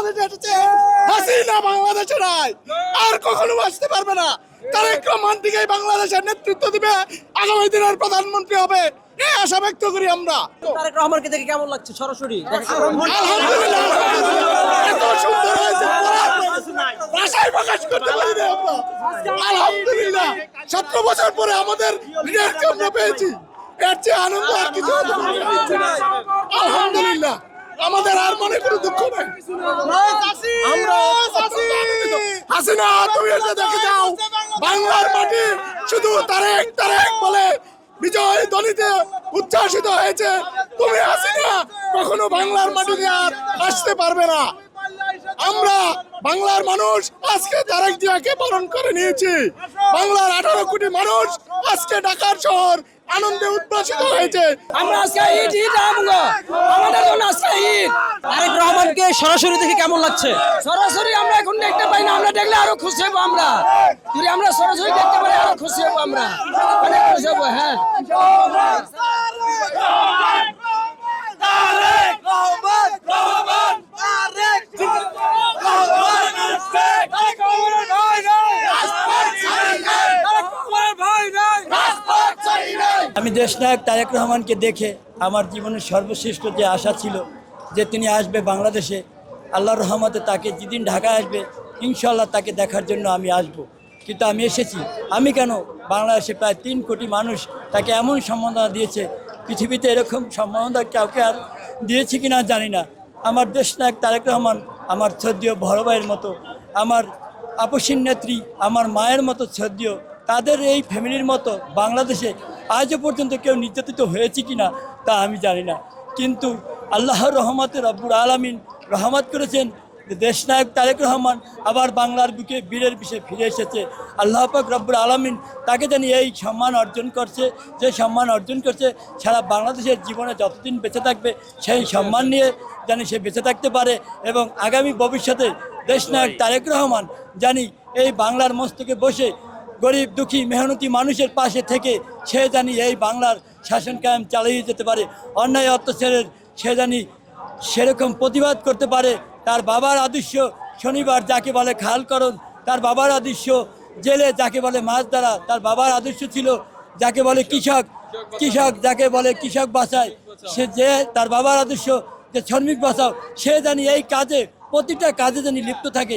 বাংলাদেশে এসেছে। হাসিনা বাংলাদেশে নাই। আর কখনো আসতে পারবে না। তারেক রহমান দিকেই বাংলাদেশের নেতৃত্ব দিবে। আগামী দিনের প্রধানমন্ত্রী হবে। এই আশা ব্যক্ত করি আমরা। তারেক রহমানকে দেখে কেমন লাগছে? সরাসরি আলহামদুলিল্লাহ আলহামদুলিল্লাহ। এত সুন্দর হয়েছে। ভাষায় প্রকাশ করতে পারি না আমরা। আলহামদুলিল্লাহ। সতেরো বছর পরে আমাদের লিডারকে আমরা পেয়েছি। এর চেয়ে আনন্দ আর কিছু হতে পারে আমাদের আর মনে কোনো দুঃখ নেই। হাসিনা, তুমি এসে দেখে যাও। বাংলার মাটি শুধু তারেক তারেক বলে বিজয় ধ্বনিতে উচ্ছ্বাসিত হয়েছে। তুমি হাসিনা, কখনো বাংলার মাটিতে আর আসতে পারবে না। আমরা বাংলার মানুষ আজকে তারেক জিয়াকে পালন করে নিয়েছি। বাংলার আঠারো কোটি মানুষ আজকে ঢাকার শহর আনন্দে উদ্ভাসিত হয়েছে। আমরা আজকে ঈদ ঈদ আমগো। আমাদের জন্য আজকে ঈদ। তারেক রহমানকে সরাসরি দেখে কেমন লাগছে? সরাসরি আমরা এখন দেখতে পাই না আমরা দেখলে আরও খুশি হব আমরা। যদি আমরা সরাসরি দেখতে পারি আরও খুশি হব আমরা। অনেক খুশি হব হ্যাঁ। আমি দেশনায়ক তারেক রহমানকে দেখে আমার জীবনের সর্বশ্রেষ্ঠ যে আশা ছিল যে তিনি আসবে বাংলাদেশে, আল্লাহর রহমতে তাকে যেদিন ঢাকা আসবে ইনশাল্লাহ তাকে দেখার জন্য আমি আসব। কিন্তু আমি এসেছি। আমি কেন বাংলাদেশে প্রায় তিন কোটি মানুষ তাকে এমন সম্মাননা দিয়েছে? পৃথিবীতে এরকম সম্মাননা কাউকে আর দিয়েছে কি না জানি না। আমার দেশনায়ক তারেক রহমান আমার শ্রদ্ধীয় বড় ভাইয়ের মতো, আমার আপসীন নেত্রী, আমার মায়ের মতো শ্রদ্ধীয়, তাদের এই ফ্যামিলির মতো বাংলাদেশে আজও পর্যন্ত কেউ নির্যাতিত হয়েছে কি না তা আমি জানি না। কিন্তু আল্লাহর রহমতে রব্বুর আলমিন রহমত করেছেন যে দেশনায়ক তারেক রহমান আবার বাংলার বুকে বীরের বিষয়ে ফিরে এসেছে। আল্লাহ পাক রব্বুর আলমিন তাকে জানি এই সম্মান অর্জন করছে, যে সম্মান অর্জন করছে, সারা বাংলাদেশের জীবনে যতদিন বেঁচে থাকবে সেই সম্মান নিয়ে জানি সে বেঁচে থাকতে পারে এবং আগামী ভবিষ্যতে দেশ দেশনায়ক তারেক রহমান জানি এই বাংলার মস্তকে বসে গরিব, দুঃখী, মেহনতি মানুষের পাশে থেকে সে জানি এই বাংলার শাসন কায়েম চালিয়ে যেতে পারে। অন্যায় অত্যাচারের সে জানি সেরকম প্রতিবাদ করতে পারে। তার বাবার আদর্শ শনিবার যাকে বলে খালকরণ, তার বাবার আদর্শ জেলে যাকে বলে মাছ ধরা তার বাবার আদর্শ ছিল যাকে বলে কৃষক কৃষক যাকে বলে কৃষক বাঁচায় সে যে তার বাবার আদর্শ যে শ্রমিক বাঁচাও সে জানি এই কাজে, প্রতিটা কাজে জানি লিপ্ত থাকে।